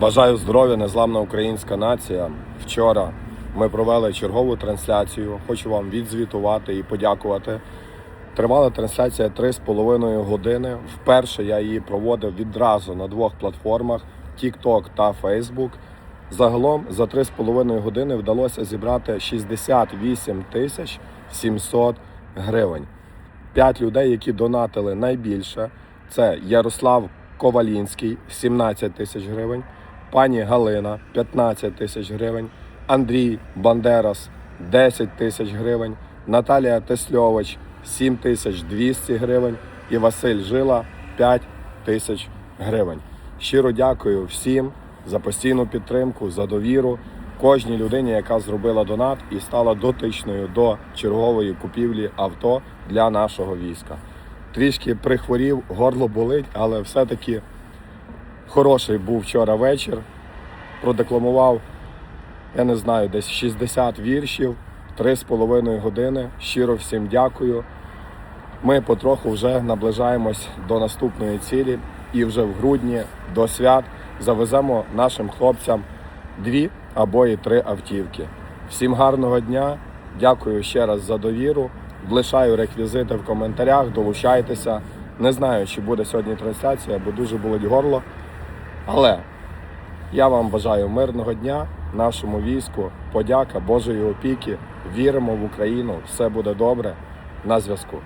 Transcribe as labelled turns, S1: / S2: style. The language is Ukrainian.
S1: Бажаю здоров'я, незламна українська нація. Вчора ми провели чергову трансляцію. Хочу вам відзвітувати і подякувати. Тривала трансляція 3,5 години. Вперше я її проводив відразу на двох платформах TikTok та Facebook. Загалом за 3,5 години вдалося зібрати 68 тисяч 700 гривень. П'ять людей, які донатили найбільше, це Ярослав Ковалінський 17 тисяч гривень, пані Галина 15 тисяч гривень, Андрій Бандерас 10 тисяч гривень, Наталія Тесльович 7 тисяч 200 гривень і Василь Жила 5 тисяч гривень. Щиро дякую всім за постійну підтримку, за довіру кожній людині, яка зробила донат і стала дотичною до чергової купівлі авто для нашого війська. Трішки прихворів, горло болить, але все-таки хороший був вчора вечір. Продекламував, я не знаю, десь 60 віршів, 3,5 години. Щиро всім дякую. Ми потроху вже наближаємось до наступної цілі і вже в грудні до свят завеземо нашим хлопцям дві або і три автівки. Всім гарного дня. Дякую ще раз за довіру. Лишаю реквізити в коментарях, долучайтеся. Не знаю, чи буде сьогодні трансляція, бо дуже болить горло. Але я вам бажаю мирного дня, нашому війську, подяка Божої опіки. Віримо в Україну, все буде добре. На зв'язку.